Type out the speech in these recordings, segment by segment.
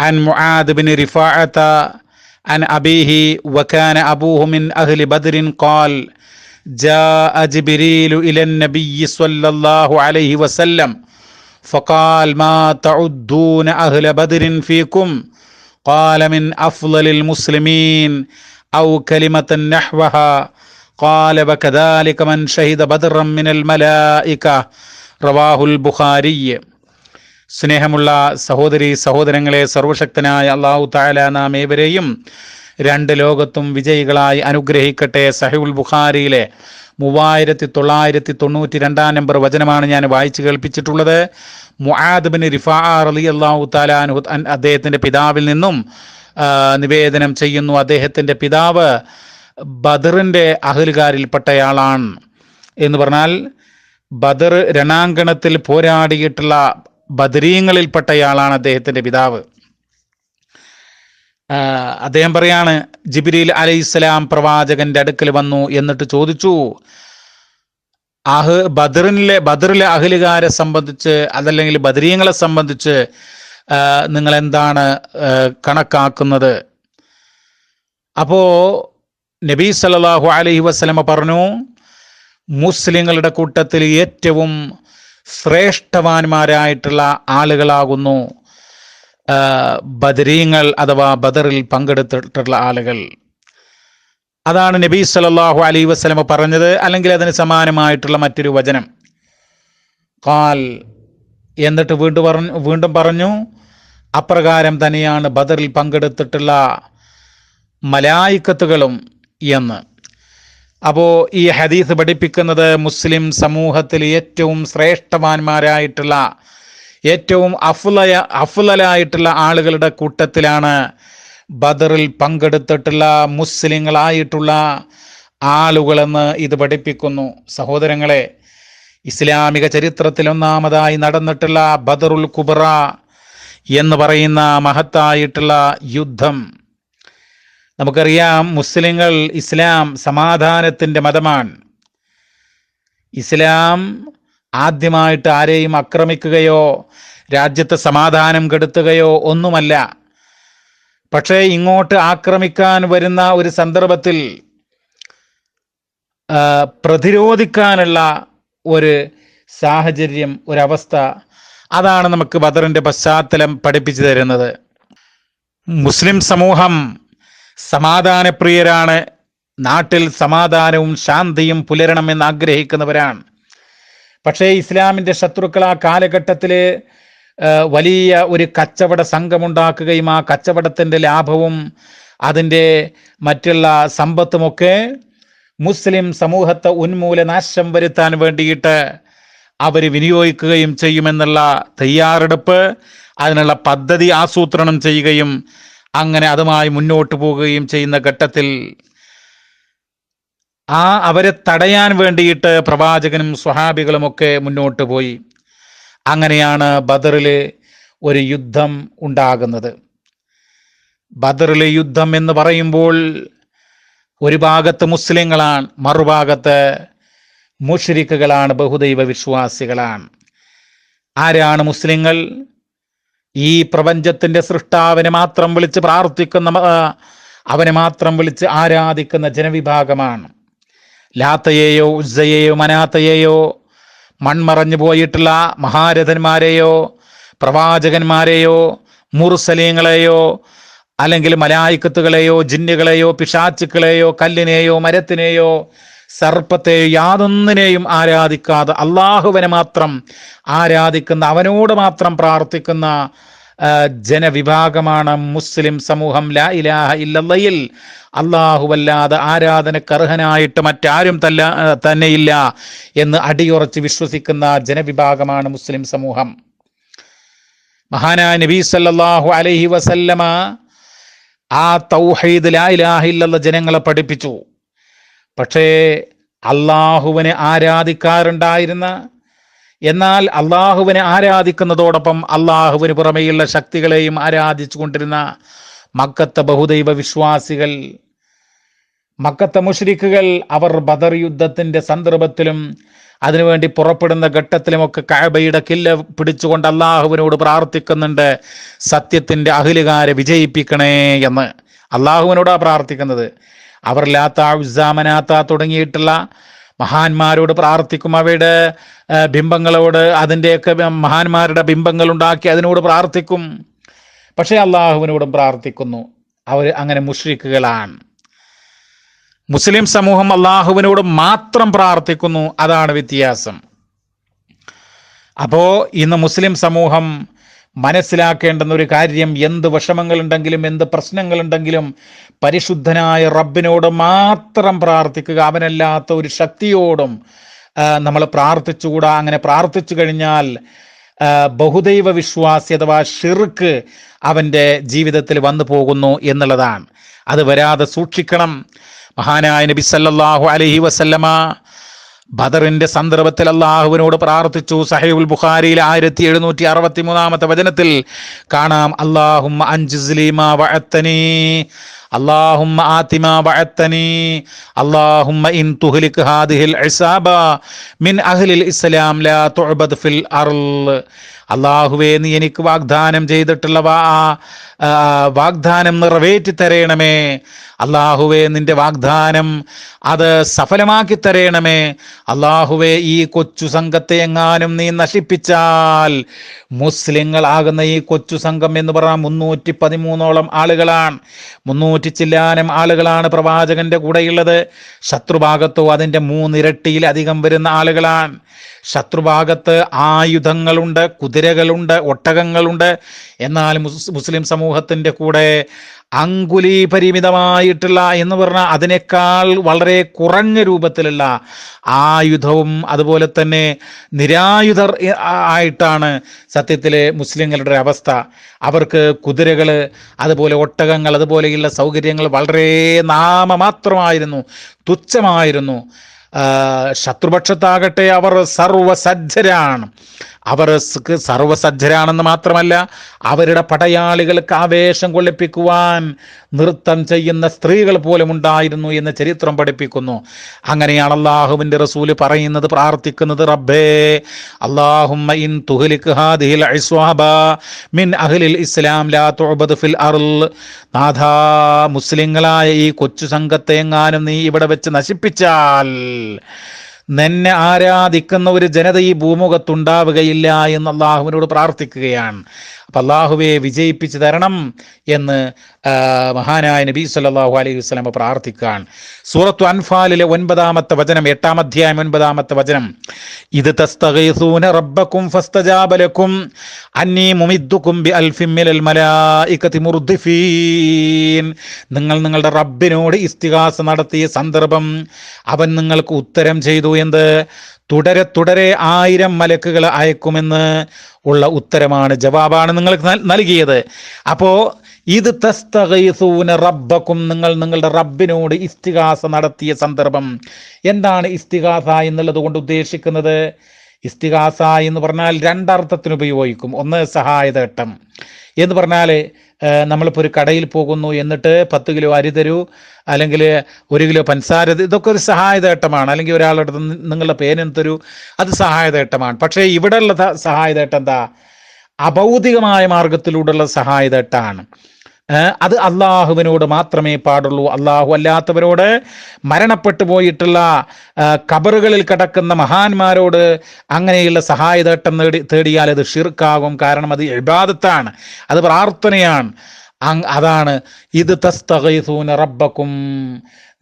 عن معاذ بن رفاعة عن أبيه وكان أبوه من أهل بدر قال جاء جبريل إلى النبي صلى الله عليه وسلم فقال ما تعدون أهل بدر فيكم؟ قال من أفضل المسلمين أو كلمة نحوها. قال وكذلك من شهد بدرا من الملائكة. رواه البخاري. സ്നേഹമുള്ള സഹോദരി സഹോദരങ്ങളെ സർവശക്തനായ അള്ളാഹു താല നാം ഏവരെയും രണ്ട് ലോകത്തും വിജയികളായി അനുഗ്രഹിക്കട്ടെ. സഹിബുൽ ബുഖാരിയിലെ മൂവായിരത്തി തൊള്ളായിരത്തി തൊണ്ണൂറ്റി രണ്ടാം നമ്പർ വചനമാണ് ഞാൻ വായിച്ചു കേൾപ്പിച്ചിട്ടുള്ളത്. മുആദ് ബിൻ റിഫാ അലി അള്ളാഹു താലാനു അദ്ദേഹത്തിന്റെ പിതാവിൽ നിന്നും നിവേദനം ചെയ്യുന്നു. അദ്ദേഹത്തിന്റെ പിതാവ് ബദറിന്റെ അഹലുകാരിൽപ്പെട്ടയാളാണ് എന്ന് പറഞ്ഞാൽ ബദർ രണാങ്കണത്തിൽ പോരാടിയിട്ടുള്ള ബദരീങ്ങളിൽപ്പെട്ടയാളാണ് അദ്ദേഹത്തിന്റെ പിതാവ്. അദ്ദേഹം പറയാണ് ജിബിരിൽ അലൈഹിസ്സലാം പ്രവാചകന്റെ അടുക്കൽ വന്നു എന്നിട്ട് ചോദിച്ചു അഹ് ബദറിനിലെ ബദറിലെ അഹ്ലുകാരെ സംബന്ധിച്ച് അതല്ലെങ്കിൽ ബദരീങ്ങളെ സംബന്ധിച്ച് നിങ്ങൾ എന്താണ് കണക്കാക്കുന്നത്? അപ്പോ നബി സല്ലല്ലാഹു അലഹി വസ്ലമ പറഞ്ഞു മുസ്ലിങ്ങളുടെ കൂട്ടത്തിൽ ഏറ്റവും ശ്രേഷ്ഠവാന്മാരായിട്ടുള്ള ആളുകളാകുന്നു. ബദരീങ്ങൾ അഥവാ ബദറിൽ പങ്കെടുത്തിട്ടുള്ള ആളുകൾ. അതാണ് നബി സല്ലല്ലാഹു അലൈഹി വസ്ലമ പറഞ്ഞത് അല്ലെങ്കിൽ അതിന് സമാനമായിട്ടുള്ള മറ്റൊരു വചനം. കാൽ എന്നിട്ട് വീണ്ടും പറഞ്ഞു വീണ്ടും പറഞ്ഞു അപ്രകാരം തന്നെയാണ് ബദറിൽ പങ്കെടുത്തിട്ടുള്ള മലായിക്കത്തുകളും എന്ന്. അപ്പോൾ ഈ ഹദീസ് പഠിപ്പിക്കുന്നത് മുസ്ലിം സമൂഹത്തിൽ ഏറ്റവും ശ്രേഷ്ഠവാന്മാരായിട്ടുള്ള ഏറ്റവും അഫുലയ അഫുലലായിട്ടുള്ള ആളുകളുടെ കൂട്ടത്തിലാണ് ബദറിൽ പങ്കെടുത്തിട്ടുള്ള മുസ്ലിങ്ങളായിട്ടുള്ള ആളുകളെന്ന് ഇത് പഠിപ്പിക്കുന്നു. സഹോദരങ്ങളെ ഇസ്ലാമിക ചരിത്രത്തിൽ ഒന്നാമതായി നടന്നിട്ടുള്ള ബദറുൽ കുബറ എന്ന് പറയുന്ന മഹത്തായിട്ടുള്ള യുദ്ധം നമുക്കറിയാം മുസ്ലിങ്ങൾ ഇസ്ലാം സമാധാനത്തിന്റെ മതമാണ്. ഇസ്ലാം ആദ്യമായിട്ട് ആരെയും ആക്രമിക്കുകയോ രാജ്യത്തെ സമാധാനം കെടുത്തുകയോ ഒന്നുമല്ല. പക്ഷേ ഇങ്ങോട്ട് ആക്രമിക്കാൻ വരുന്ന ഒരു സന്ദർഭത്തിൽ പ്രതിരോധിക്കാനുള്ള ഒരു സാഹചര്യം ഒരവസ്ഥ അതാണ് നമുക്ക് ബദറിന്റെ പശ്ചാത്തലം പഠിപ്പിച്ചു തരുന്നത്. മുസ്ലിം സമൂഹം സമാധാനപ്രിയരാണ്. നാട്ടിൽ സമാധാനവും ശാന്തിയും പുലരണമെന്ന് ആഗ്രഹിക്കുന്നവരാണ്. പക്ഷേ ഇസ്ലാമിന്റെ ശത്രുക്കൾ ആ കാലഘട്ടത്തിൽ വലിയ ഒരു കച്ചവട സംഘമുണ്ടാക്കുകയും ആ കച്ചവടത്തിന്റെ ലാഭവും അതിന്റെ മറ്റുള്ള സമ്പത്തുമൊക്കെ മുസ്ലിം സമൂഹത്തെ ഉന്മൂലനാശം വരുത്താൻ വേണ്ടിയിട്ട് അവർ വിനിയോഗിക്കുകയും ചെയ്യുമെന്നുള്ള തയ്യാറെടുപ്പ് അതിനുള്ള പദ്ധതി ആസൂത്രണം ചെയ്യുകയും അങ്ങനെ അതുമായി മുന്നോട്ട് പോവുകയും ചെയ്യുന്ന ഘട്ടത്തിൽ ആ അവരെ തടയാൻ വേണ്ടിയിട്ട് പ്രവാചകനും സ്വഹാബികളുമൊക്കെ മുന്നോട്ട് പോയി. അങ്ങനെയാണ് ബദറിൽ ഒരു യുദ്ധം ഉണ്ടാകുന്നത്. ബദറിലെ യുദ്ധം എന്ന് പറയുമ്പോൾ ഒരു ഭാഗത്ത് മുസ്ലിങ്ങളാണ് മറുഭാഗത്ത് മുഷരിക്കുകളാണ് ബഹുദൈവ വിശ്വാസികളാണ്. ആരാണ് മുസ്ലിങ്ങൾ? ഈ പ്രപഞ്ചത്തിന്റെ സൃഷ്ടാവിനെ മാത്രം വിളിച്ച് പ്രാർത്ഥിക്കുന്ന അവനെ മാത്രം വിളിച്ച് ആരാധിക്കുന്ന ജനവിഭാഗമാണ്. ലാത്തയെയോ ഉസ്സയെയോ മനാത്തയെയോ മൺമറഞ്ഞു പോയിട്ടുള്ള മഹാരഥന്മാരെയോ പ്രവാചകന്മാരെയോ മുറുസലീങ്ങളെയോ അല്ലെങ്കിൽ മലായിക്കത്തുകളെയോ ജിന്നുകളെയോ പിശാച്ചുക്കളെയോ കല്ലിനെയോ മരത്തിനെയോ സർപ്പത്തെയോ യാതൊന്നിനെയും ആരാധിക്കാതെ അള്ളാഹുവിനെ മാത്രം ആരാധിക്കുന്ന അവനോട് മാത്രം പ്രാർത്ഥിക്കുന്ന ജനവിഭാഗമാണ് മുസ്ലിം സമൂഹം. ലാ ഇലാഹ ഇല്ലയിൽ അള്ളാഹുവല്ലാതെ ആരാധനക്കർഹനായിട്ട് മറ്റാരും തല്ല തന്നെയില്ല എന്ന് അടിയുറച്ച് വിശ്വസിക്കുന്ന ജനവിഭാഗമാണ് മുസ്ലിം സമൂഹം. മഹാനായ നബി സല്ലല്ലാഹു അലൈഹി വസല്ലമ ആ തൗഹീദ് ലാ ഇലാഹ ഇല്ലല്ല ജനങ്ങളെ പഠിപ്പിച്ചു. പക്ഷേ അള്ളാഹുവിനെ ആരാധിക്കാറുണ്ടായിരുന്ന എന്നാൽ അള്ളാഹുവിനെ ആരാധിക്കുന്നതോടൊപ്പം അള്ളാഹുവിന് പുറമെയുള്ള ശക്തികളെയും ആരാധിച്ചു കൊണ്ടിരുന്ന മക്കത്തെ ബഹുദൈവ വിശ്വാസികൾ മക്കത്തെ മുഷ്രിക്കുകൾ അവർ ബദർ യുദ്ധത്തിന്റെ സന്ദർഭത്തിലും അതിനുവേണ്ടി പുറപ്പെടുന്ന ഘട്ടത്തിലുമൊക്കെ കഴബയുടെ കില്ല പിടിച്ചുകൊണ്ട് അള്ളാഹുവിനോട് പ്രാർത്ഥിക്കുന്നുണ്ട് സത്യത്തിന്റെ അഹിലുകാരെ വിജയിപ്പിക്കണേ എന്ന്. അള്ളാഹുവിനോടാണ് പ്രാർത്ഥിക്കുന്നത്. അവർ ലാത്ത ഉസാമനാത്ത തുടങ്ങിയിട്ടുള്ള മഹാന്മാരോട് പ്രാർത്ഥിക്കും. അവയുടെ ബിംബങ്ങളോട് അതിന്റെയൊക്കെ മഹാന്മാരുടെ ബിംബങ്ങൾ ഉണ്ടാക്കി അതിനോട് പ്രാർത്ഥിക്കും. പക്ഷേ അള്ളാഹുവിനോടും പ്രാർത്ഥിക്കുന്നു. അവർ അങ്ങനെ മുഷ്രിക്കുകളാണ് മുസ്ലിം സമൂഹം അള്ളാഹുവിനോട് മാത്രം പ്രാർത്ഥിക്കുന്നു. അതാണ് വ്യത്യാസം. അപ്പോൾ ഇന്ന് മുസ്ലിം സമൂഹം മനസ്സിലാക്കേണ്ടുന്ന ഒരു കാര്യം എന്ത് വിഷമങ്ങളുണ്ടെങ്കിലും എന്ത് പ്രശ്നങ്ങളുണ്ടെങ്കിലും പരിശുദ്ധനായ റബ്ബിനോട് മാത്രം പ്രാർത്ഥിക്കുക. അവനല്ലാത്ത ഒരു ശക്തിയോടും നമ്മൾ പ്രാർത്ഥിച്ചുകൂടാ. അങ്ങനെ പ്രാർത്ഥിച്ചു കഴിഞ്ഞാൽ ബഹുദൈവ വിശ്വാസി അഥവാ ഷിർക്ക് അവന്റെ ജീവിതത്തിൽ വന്നു പോകുന്നു എന്നുള്ളതാണ്. അത് വരാതെ സൂക്ഷിക്കണം. മഹാനായ നബി സല്ലല്ലാഹു അലൈഹി വസല്ലമ ബദറിന്റെ സന്ദർഭത്തിൽ അള്ളാഹുവിനോട് പ്രാർത്ഥിച്ചു സഹീബുൽ ബുഖാരിയിൽ ആയിരത്തി എഴുന്നൂറ്റി അറുപത്തി മൂന്നാമത്തെ വചനത്തിൽ കാണാം അള്ളാഹുമ്മ അൻജുസ്ലീമ വഅത്തനി اللهم آت ما بعثتني اللهم إن تهلك هذه العصابة من أهل الإسلام لا تعبد في الأرض അള്ളാഹുവേ നീ എനിക്ക് വാഗ്ദാനം ചെയ്തിട്ടുള്ള വാഗ്ദാനം നിറവേറ്റി തരയണമേ അള്ളാഹുവേ നിന്റെ വാഗ്ദാനം അത് സഫലമാക്കി തരയണമേ അള്ളാഹുവേ ഈ കൊച്ചു സംഘത്തെ എങ്ങാനും നീ നശിപ്പിച്ചാൽ മുസ്ലിങ്ങളാകുന്ന ഈ കൊച്ചു സംഘം എന്ന് പറഞ്ഞാൽ മുന്നൂറ്റി പതിമൂന്നോളം ആളുകളാണ്. മുന്നൂറ്റി ചില്ലാനം ആളുകളാണ് പ്രവാചകന്റെ കൂടെയുള്ളത്. ശത്രുഭാഗത്തോ അതിന്റെ മൂന്നിരട്ടിയിലധികം വരുന്ന ആളുകളാണ്. ശത്രുഭാഗത്ത് ആയുധങ്ങളുണ്ട് കുതിരകളുണ്ട് ഒട്ടകങ്ങളുണ്ട്. എന്നാൽ മുസ്ലിം സമൂഹത്തിന്റെ കൂടെ അങ്കുലി പരിമിതമായിട്ടുള്ള എന്ന് പറഞ്ഞാൽ അതിനേക്കാൾ വളരെ കുറഞ്ഞ രൂപത്തിലുള്ള ആയുധവും അതുപോലെ തന്നെ നിരായുധർ ആയിട്ടാണ് സത്യത്തിലെ മുസ്ലിങ്ങളുടെ അവസ്ഥ. അവർക്ക് കുതിരകൾ അതുപോലെ ഒട്ടകങ്ങൾ അതുപോലെയുള്ള സൗകര്യങ്ങൾ വളരെ നാമമാത്രമായിരുന്നു തുച്ഛമായിരുന്നു. ശത്രുപക്ഷത്താകട്ടെ അവർ സർവസജ്ജരാണ് അവർ സർവസജ്ജരാണെന്ന് മാത്രമല്ല അവരുടെ പടയാളികൾക്ക് ആവേശം കൊള്ളിപ്പിക്കുവാൻ നൃത്തം ചെയ്യുന്ന സ്ത്രീകൾ പോലും ഉണ്ടായിരുന്നു എന്ന് ചരിത്രം പഠിപ്പിക്കുന്നു. അങ്ങനെയാണ് അള്ളാഹുവിന്റെ റസൂൽ പറയുന്നത് പ്രാർത്ഥിക്കുന്നത് റബ്ബേ അള്ളാഹുമ്മ ഇൻ മിൻ അഹ്ലിൽ ഇസ്ലാം ലാ ഫിൽ മുസ്ലിങ്ങളായ ഈ കൊച്ചു സംഘത്തെ എങ്ങാനും നീ ഇവിടെ വെച്ച് നശിപ്പിച്ചാൽ നിന്നെ ആരാധിക്കുന്ന ഒരു ജനത ഈ ഭൂമുഖത്തുണ്ടാവുകയില്ല എന്ന് അള്ളാഹുവിനോട് പ്രാർത്ഥിക്കുകയാണ്. അള്ളാഹുവെ വിജയിപ്പിച്ചു തരണം എന്ന് മഹാനായ നബി സല്ലാഹു അലൈഹി വസല്ലമ പ്രാർത്ഥിക്കുകയാണ് സൂറത്തു അൻഫാലിലെ ഒൻപതാമത്തെ വചനം എട്ടാം അധ്യായം ഒൻപതാമത്തെ വചനം. ഇത് തസ്തഗൈസൂന റബ്ബക്കും ഫസ്തജാബലക്കും അന്നീ മുമിദ്ദുക്കും ബി അൽഫിമ്മിൽ മലായികതി മുർദിഫീൻ. നിങ്ങൾ നിങ്ങളുടെ റബ്ബിനോട് ഇസ്തിഹാസ നടത്തിയ സന്ദർഭം അവൻ നിങ്ങൾക്ക് ഉത്തരം ചെയ്തു എന്ത്? തുടരെ തുടരെ ആയിരം മലക്കുകൾ അയക്കുമെന്ന് ഉള്ള ഉത്തരമാണ് ജവാബാണ് നിങ്ങൾക്ക് നൽ- നൽകിയത്. അപ്പോ ഇത് തസ്തകൈസൂന റബ്ബക്കും നിങ്ങൾ നിങ്ങളുടെ റബ്ബിനോട് ഇസ്തിഹാസ നടത്തിയ സന്ദർഭം എന്താണ് ഇസ്തിഹാസ എന്നുള്ളത് കൊണ്ട് ഉദ്ദേശിക്കുന്നത്? ഇസ്തിഹാസ എന്ന് പറഞ്ഞാൽ രണ്ടർത്ഥത്തിന് ഉപയോഗിക്കും. ഒന്ന് സഹായതേട്ടം. എന്ന് പറഞ്ഞാൽ നമ്മളിപ്പോൾ ഒരു കടയിൽ പോകുന്നു എന്നിട്ട് പത്ത് കിലോ അരി തരൂ അല്ലെങ്കിൽ ഒരു കിലോ പഞ്ചസാര ഇതൊക്കെ ഒരു സഹായതേട്ടമാണ്. അല്ലെങ്കിൽ ഒരാളുടെ നിങ്ങളുടെ പേനും തരൂ അത് സഹായതേട്ടമാണ്. പക്ഷേ ഇവിടെയുള്ള സഹായതേട്ടം എന്താ? അഭൗതികമായ മാർഗത്തിലൂടെയുള്ള സഹായതേട്ടാണ്. ഏഹ് അത് അള്ളാഹുവിനോട് മാത്രമേ പാടുള്ളൂ. അള്ളാഹു അല്ലാത്തവരോട് മരണപ്പെട്ടു പോയിട്ടുള്ള കബറുകളിൽ കിടക്കുന്ന മഹാന്മാരോട് അങ്ങനെയുള്ള സഹായതേട്ടം നേടി തേടിയാൽ അത് ഷിർക്കാകും. കാരണം അത് ഇബാദത്താണ്. അത് പ്രാർത്ഥനയാണ്. അതാണ്. ഇത് തസ്തകൈസൂന റബ്ബക്കും.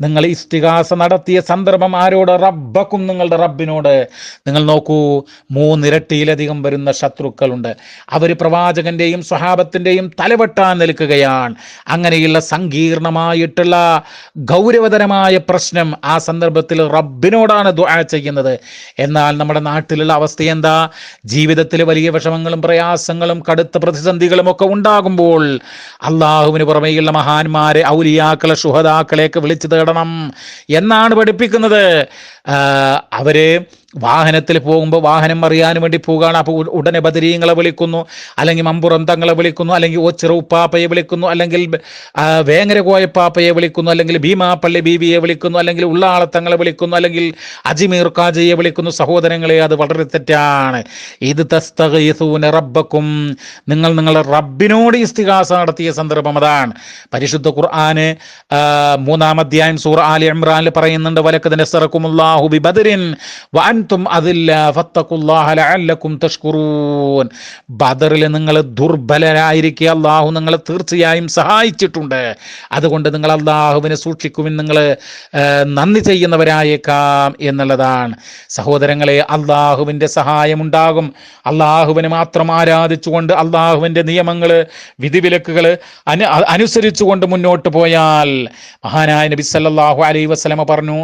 നിങ്ങൾ ഇസ്തികാസ നടത്തിയ സന്ദർഭം ആരോട്? റബ്ബക്കും നിങ്ങളുടെ റബ്ബിനോട്. നിങ്ങൾ നോക്കൂ മൂന്നിരട്ടിയിലധികം വരുന്ന ശത്രുക്കളുണ്ട്. അവർ പ്രവാചകന്റെയും സ്വഹാബത്തിന്റെയും തലവെട്ടാൻ നിൽക്കുകയാണ്. അങ്ങനെയുള്ള സങ്കീർണമായിട്ടുള്ള ഗൗരവതരമായ പ്രശ്നം ആ സന്ദർഭത്തിൽ റബ്ബിനോടാണ് ദുആ ചെയ്യുന്നത്. എന്നാൽ നമ്മുടെ നാട്ടിലുള്ള അവസ്ഥ എന്താ? ജീവിതത്തിൽ വലിയ വിഷമങ്ങളും പ്രയാസങ്ങളും കടുത്ത പ്രതിസന്ധികളും ഒക്കെ ഉണ്ടാകുമ്പോൾ അള്ളാഹുവിന് പുറമേയുള്ള മഹാന്മാരെ ഔലിയാക്കളെ ഷുഹദാക്കളെയൊക്കെ വിളിച്ചു തേടണം എന്നാണ് പഠിപ്പിക്കുന്നത്. അവരെ വാഹനത്തിൽ പോകുമ്പോൾ വാഹനം അറിയാൻ വേണ്ടി പോവുകയാണ്. അപ്പോൾ ഉടനെ ബദരീങ്ങളെ വിളിക്കുന്നു. അല്ലെങ്കിൽ മമ്പുറം തങ്ങളെ വിളിക്കുന്നു. അല്ലെങ്കിൽ ഓച്ചിറ ഉപ്പാപ്പയെ വിളിക്കുന്നു. അല്ലെങ്കിൽ ആ, വേങ്ങര കോയപ്പാപ്പയെ വിളിക്കുന്നു. അല്ലെങ്കിൽ ഭീമാപ്പള്ളി ബീവിയെ വിളിക്കുന്നു. അല്ലെങ്കിൽ ഉള്ളാളത്തങ്ങളെ വിളിക്കുന്നു. അല്ലെങ്കിൽ അജിമീർ കാജയെ വിളിക്കുന്നു. സഹോദരങ്ങളെ അത് വളരെ തെറ്റാണ്. ഇത് തസ്തകൂന റബ്ബക്കും. നിങ്ങൾ നിങ്ങളുടെ റബ്ബിനോട് ഇസ്തിഹാസ നടത്തിയ സന്ദർഭം അതാണ്. പരിശുദ്ധ ഖുർആന് മൂന്നാം അധ്യായം സൂറ ആലി ഇമ്രാനിൽ പറയുന്നുണ്ട് വലക്കതിന്റെ സറക്കുമുല്ലാഹു ബി ബദരിൻ വഅൻതും അതില്ല. ഫത്തഖുല്ലാഹ ലഅല്ലക്കും തഷ്കുറൂൻ. ബദറിൽ നിങ്ങൾ ദുർബലരായിരിക്കുക അള്ളാഹു നിങ്ങളെ തീർച്ചയായും സഹായിച്ചിട്ടുണ്ട്. അതുകൊണ്ട് നിങ്ങൾ അള്ളാഹുവിനെ സൂക്ഷിക്കുവിൻ നിങ്ങൾ നന്ദി ചെയ്യുന്നവരായേക്കാം എന്നുള്ളതാണ്. സഹോദരങ്ങളെ അള്ളാഹുവിന്റെ സഹായമുണ്ടാകും അള്ളാഹുവിനെ മാത്രം ആരാധിച്ചുകൊണ്ട് അള്ളാഹുവിന്റെ നിയമങ്ങൾ വിധിവിലക്കുകൾ അനു അനുസരിച്ചുകൊണ്ട് മുന്നോട്ട് പോയാൽ മഹാനായ നബി സല്ലല്ലാഹു അലൈഹി വസല്ലമ പറഞ്ഞു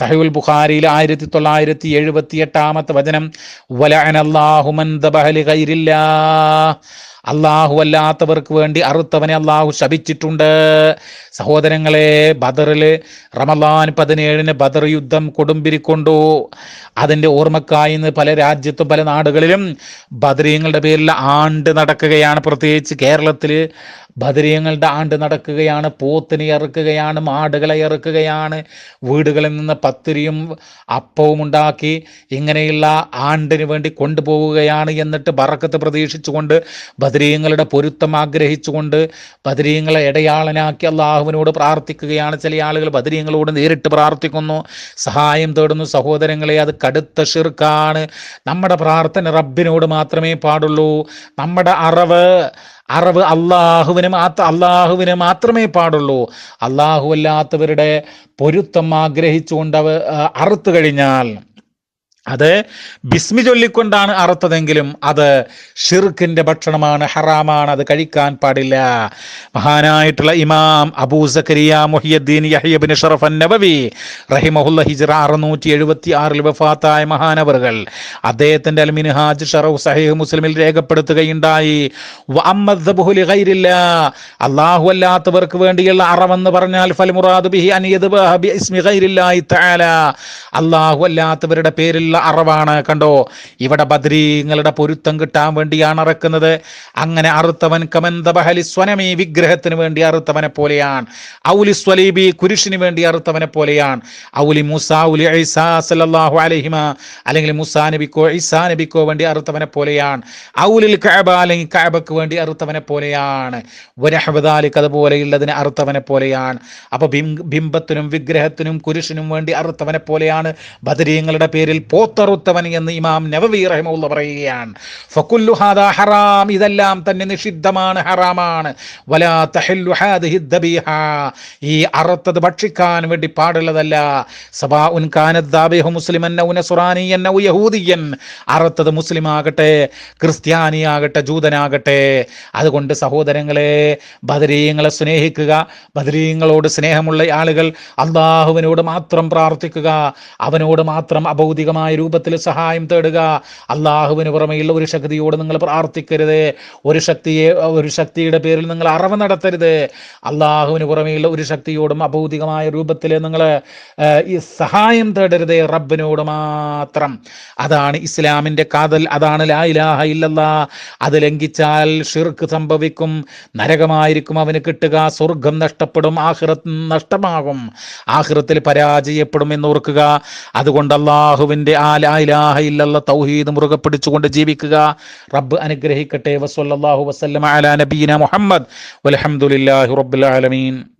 സഹീഹുൽ ബുഖാരിയിൽ ആയിരത്തി തൊള്ളായിരത്തി എഴുപത്തി എട്ടാമത്തെ വചനം വലഅനല്ലാഹു മൻ ദബഹ ലിഗൈരില്ലാ അള്ളാഹു അല്ലാത്തവർക്ക് വേണ്ടി അറുത്തവനെ അള്ളാഹു ശപിച്ചിട്ടുണ്ട്. സഹോദരങ്ങളെ ബദറിൽ റമലാൻ പതിനേഴിന് ബദർ യുദ്ധം കൊടുമ്പിരിക്കൊണ്ടു അതിന്റെ ഓർമ്മക്കായി ഇന്ന് പല രാജ്യത്തും പല നാടുകളിലും ബദരീങ്ങളുടെ പേരിൽ ആണ്ട് നടക്കുകയാണ്. പ്രത്യേകിച്ച് കേരളത്തിൽ ബദരീങ്ങളുടെ ആണ്ട് നടക്കുകയാണ്. പോത്തിനെ ഇറക്കുകയാണ് മാടുകളെ ഇറക്കുകയാണ് വീടുകളിൽ നിന്ന് പത്തിരിയും അപ്പവും ഉണ്ടാക്കി ഇങ്ങനെയുള്ള ആണ്ടിന് വേണ്ടി കൊണ്ടുപോവുകയാണ് എന്നിട്ട് ബറക്കത്ത് പ്രതീക്ഷിച്ചുകൊണ്ട് ബദരീങ്ങളുടെ പൊരുത്തം ആഗ്രഹിച്ചുകൊണ്ട് ബദരീങ്ങളെ ഇടയാളനാക്കി അള്ളാഹുവിനോട് പ്രാർത്ഥിക്കുകയാണ്. ചില ആളുകൾ ബദരീങ്ങളോട് നേരിട്ട് പ്രാർത്ഥിക്കുന്നു. സഹായം തേടുന്നു. സഹോദരങ്ങളെ അത് കടുത്ത ഷിർക്കാണ്. നമ്മുടെ പ്രാർത്ഥന റബ്ബിനോട് മാത്രമേ പാടുള്ളൂ. നമ്മുടെ അറിവ് അറിവ് അള്ളാഹുവിന് മാത്ര അള്ളാഹുവിന് മാത്രമേ പാടുള്ളൂ. അള്ളാഹു അല്ലാത്തവരുടെ പൊരുത്തം ആഗ്രഹിച്ചുകൊണ്ട് അറുത്തു കഴിഞ്ഞാൽ അത് ബിസ്മി ചൊല്ലിക്കൊണ്ടാണ് അറുത്തതെങ്കിലും അത് ഷിർക്കിന്റെ ഭക്ഷണമാണ് ഹറാമാണ് അത് കഴിക്കാൻ പാടില്ല. മഹാനായിട്ടുള്ള ഇമാം അബൂ സക്കരിയ മുഹിയദ്ദീൻ യഹ്യബിൻ ഷറഫ് നബവി റഹിമഹുല്ല ഹിജ്റ അറുന്നൂറ്റി എഴുപത്തി ആറിൽ വഫാത്തായ മഹാനവറുകൾ. അദ്ദേഹത്തിന്റെ അൽ മിൻഹാജ് ഷറഫ് സഹീഹ് മുസ്ലിമിൽ രേഖപ്പെടുത്തുകയുണ്ടായി. അള്ളാഹു അല്ലാത്തവർക്ക് വേണ്ടിയുള്ള അറവെന്ന് പറഞ്ഞാൽ ഫൽ മുറാദു ബിഹി അനിയത് യദ്ബഹ ബിഇസ്മി ഗൈരില്ലാഹി അല്ലാഹു അറവാണ്. കണ്ടോ ഇവിടെ ബദ്രീങ്ങളുടെ പൊരുത്തം കിട്ടാൻ വേണ്ടിയാണ് അറക്കുന്നത്. അങ്ങനെ അറുത്തവൻ കമന്തബഹലി സ്വനമി വിഗ്രഹത്തിന് വേണ്ടി അറുത്തവനെ പോലെയാണ്. ഔലി സ്വലീബി കുരിശിന് വേണ്ടി അറുത്തവനെ പോലെയാണ്. ഔലി മുസാ ഉലി അലൈഹിമ അല്ലെങ്കിൽ മുസാ നബിക്കോ ഐസാ നബിക്കോ വേണ്ടി അറുത്തവനെ പോലെയാണ്. ഔലിൽ കഅബ അല്ലെങ്കിൽ കഅബക്ക് വേണ്ടി അറുത്തവനെ പോലെയാണ്. വരഹബദാലിക്ക് അതുപോലെയുള്ളതിന് അറുത്തവനെ പോലെയാണ്. അപ്പോൾ ബിംബത്തിനും വിഗ്രഹത്തിനും കുരിശിനും വേണ്ടി അറുത്തവനെ പോലെയാണ് ബദരീങ്ങളുടെ പേരിൽ പോത്തറുത്തവൻ എന്ന് ഇമാം നവവി റഹിമുള്ള പറയുകയാണ്. ഫകുല്ലു ഹാദാ ഹറാം ഇതെല്ലാം തന്നെ നിഷിദ്ധമാണ് ഹറാമാണ്. വലാ തഹല്ലു ഹാദിഹി ദബീഹ. ഈ അറുത്തത് ഭക്ഷിക്കാൻ വേണ്ടി പാടുള്ളതല്ല. സബാ ഉൻ കാനദ്ദാബിഹു മുസ്ലിമൻ നസ്റാനിയൻ ഔ യഹൂദിയൻ. അറുത്തത് മുസ്ലിം ആകട്ടെ ക്രിസ്ത്യാനിയാകട്ടെ ജൂതനാകട്ടെ. അതുകൊണ്ട് സഹോദരങ്ങളെ ബദരീങ്ങളെ സ്നേഹിക്കുക ബദരീങ്ങളോട് സ്നേഹമുള്ള ആളുകൾ അള്ളാഹുവിനോട് മാത്രം പ്രാർത്ഥിക്കുക അവനോട് മാത്രം അഭൗതികമായ രൂപത്തിൽ സഹായം തേടുക. അള്ളാഹുവിന് പുറമെയുള്ള ഒരു ശക്തിയോട് നിങ്ങൾ പ്രാർത്ഥിക്കരുത്. ഒരു ശക്തിയെ ഒരു ശക്തിയുടെ പേരിൽ നിങ്ങൾ അറവ് നടത്തരുത്. അള്ളാഹുവിന് പുറമെയുള്ള ഒരു ശക്തിയോടും അഭൗതികമായ രൂപത്തിൽ നിങ്ങൾ ഈ സഹായം തേടരുത് റബ്ബിനോട് മാത്രം. അതാണ് ഇസ്ലാമിന്റെ കാതൽ. അതാണ് ലാ ഇലാഹ ഇല്ലല്ലാ. അത് ലംഘിച്ചാൽ ഷിർക്ക് സംഭവിക്കും. നരകമായിരിക്കും അവന് കിട്ടുക. സ്വർഗം നഷ്ടപ്പെടും. ആഹ്റത്ത് നഷ്ടമാകും. ആഹ്റത്തിൽ പരാജയപ്പെടും എന്ന് ഓർക്കുക. അതുകൊണ്ട് അള്ളാഹുവിന്റെ ഇലാഹ ഇല്ലല്ല തൗഹീദ് മുറുകെ പിടിച്ചുകൊണ്ട് ജീവിക്കുക. റബ്ബ് അനുഗ്രഹിക്കട്ടെ. വസല്ലല്ലാഹു വസല്ലമ അലാ നബീന മുഹമ്മദ്. വൽഹംദുലില്ലാഹി റബ്ബിൽ ആലമീൻ.